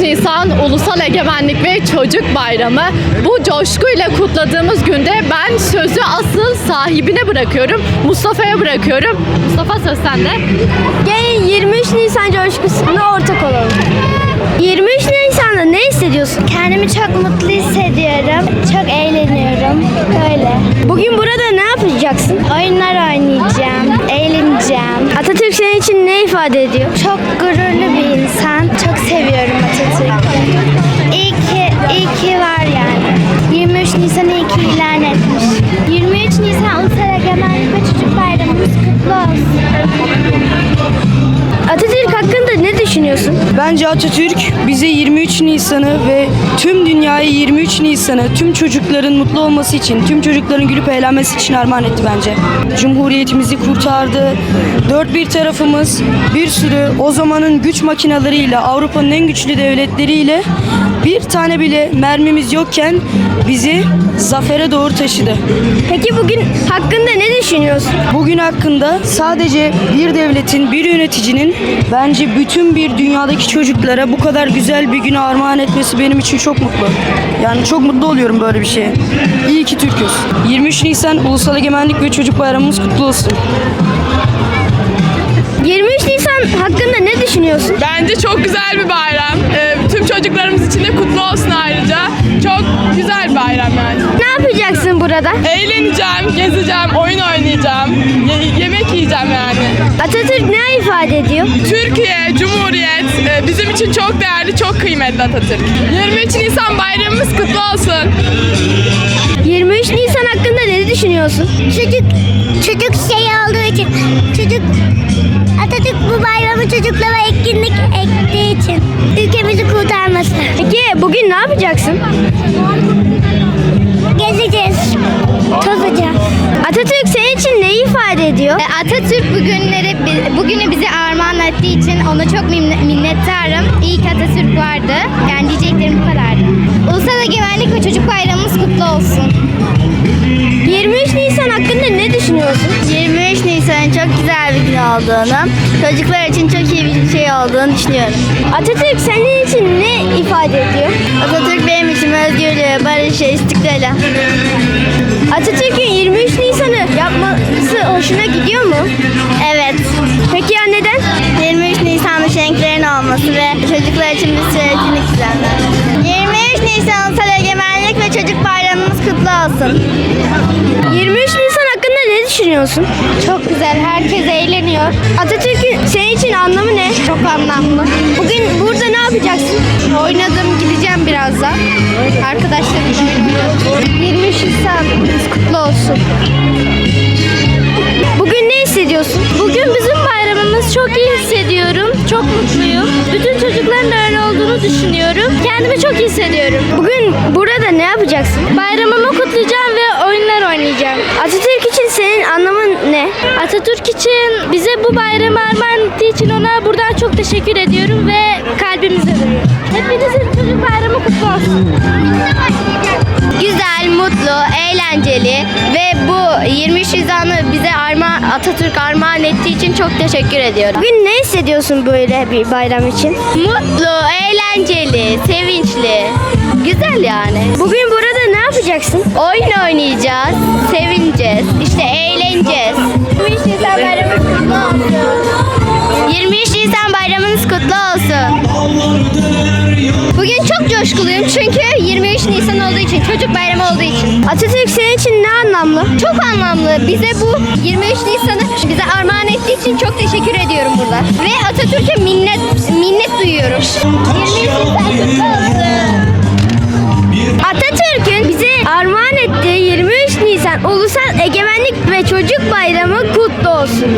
Nisan Ulusal Egemenlik ve Çocuk Bayramı. Bu coşkuyla kutladığımız günde ben sözü asıl sahibine bırakıyorum. Mustafa'ya bırakıyorum. Mustafa söz sende. Gelin 23 Nisan coşkusuna ortak olalım. 23 Nisan'da ne hissediyorsun? Kendimi çok mutlu hissediyorum. Çok eğleniyorum. Öyle. Bugün burada ne yapacaksın? Oyunlar oynayacağım. Eğleneceğim. Atatürk senin için ne ifade ediyor? Çok gururlu bir 2 var yani. 23 Nisan'ı 2 ilan etmiş. 23 Nisan Ulusal Egemenlik ve Çocuk Bayramımız kutlu olsun. Atatürk hakkında ne düşünüyorsun? Bence Atatürk bize 23 Nisan'ı ve tüm dünyayı 23 Nisan'ı tüm çocukların mutlu olması için, tüm çocukların gülüp eğlenmesi için armağan etti bence. Cumhuriyetimizi kurtardı. Dört bir tarafımız bir sürü o zamanın güç makinalarıyla, Avrupa'nın en güçlü devletleriyle bir tane bile mermimiz yokken bizi zafere doğru taşıdı. Peki bugün hakkında ne düşünüyorsun? Bugün hakkında sadece bir devletin, bir yöneticinin bence bütün bir dünyadaki çocuklara bu kadar güzel bir günü armağan etmesi benim için çok mutlu. Yani çok mutlu oluyorum böyle bir şeye. İyi ki Türk'üz. 23 Nisan Ulusal Egemenlik ve Çocuk Bayramımız kutlu olsun. 23 Nisan hakkında ne düşünüyorsun? Bence çok güzel bir bayram. Ee, tüm çocuklarımız için de kutlu olsun ayrıca. Çok güzel bir bayram yani. Ne yapacaksın burada? Eğleneceğim, gezeceğim, oyun oynayacağım, ye- yemek yiyeceğim yani. Atatürk ne ifade ediyor? Türkiye, Cumhuriyet e, bizim için çok değerli, çok kıymetli Atatürk. 23 Nisan bayramımız kutlu olsun. 23 Nisan hakkında ne düşünüyorsun? Çocuk, çocuk şey olduğu için. Çocuk ne yapacaksın? Gezeceğiz. Tozacağız. Atatürk senin için ne ifade ediyor? E, Atatürk bugünleri bugünü bize armağan ettiği için ona çok minne- minnettarım. İyi ki Atatürk vardı. Yani diyeceklerim bu kadardı. Ulusal Egemenlik ve Çocuk Bayramımız kutlu olsun. 23 Nisan hakkında ne düşünüyorsun? 23 Nisan'ın çok güzel bir gün olduğunu, çocuklar için çok iyi bir şey olduğunu düşünüyorum. Atatürk senin için ne ifade ediyor? Atatürk benim için özgürlüğü, barışı, istiklali. Atatürk'ün 23 Nisan'ı yapması hoşuna gidiyor mu? Evet. Peki ya neden? 23 Nisan'da şenklerin olması ve çocuklar için bir sürü etkinlik düzenlenmesi. 23 Nisan Ulusal Egemenlik ve Çocuk Bayramımız kutlu olsun. 23 Nisan hakkında ne düşünüyorsun? Çok güzel, herkes eğleniyor. Atatürk'ün senin için anlamı ne? Çok anlamlı. Bugün burada yapacaksın? Oynadım, gideceğim birazdan. Arkadaşlarımla oynayacağım. 23 Nisan kutlu olsun. Bugün ne hissediyorsun? Bugün bizim bayramımız çok iyi hissediyorum. Çok mutluyum. Bütün çocukların da öyle olduğunu düşünüyorum. Kendimi çok iyi hissediyorum. Bugün burada ne yapacaksın? Bayramımı kutlayacağım ve oyunlar oynayacağım. Atatürk için senin anlamın ne? Atatürk için bize bu bayramı armağan ettiği için ona buradan çok teşekkür ediyorum ve kalbimize duyuyorum. Hepinizin çocuk bayramı kutlu olsun. Güzel, mutlu, eğlenceli ve bu 23 Nisan'ı bize armağan, Atatürk armağan ettiği için çok teşekkür ediyorum. Bugün ne hissediyorsun böyle bir bayram için? Mutlu, eğlenceli, sevinçli. Güzel yani. Bugün burada yapacaksın? Oyun oynayacağız, sevineceğiz, işte eğleneceğiz. 23 Nisan bayramınız kutlu olsun. 23 Nisan bayramınız kutlu olsun. Bugün çok coşkuluyum çünkü 23 Nisan olduğu için, çocuk bayramı olduğu için. Atatürk senin için ne anlamlı? Çok anlamlı. Bize bu 23 Nisan'ı bize armağan ettiği için çok teşekkür ediyorum burada. Ve Atatürk'e minnet minnet duyuyorum. 23 Nisan kutlu olsun. Ulusal Egemenlik ve Çocuk Bayramı kutlu olsun.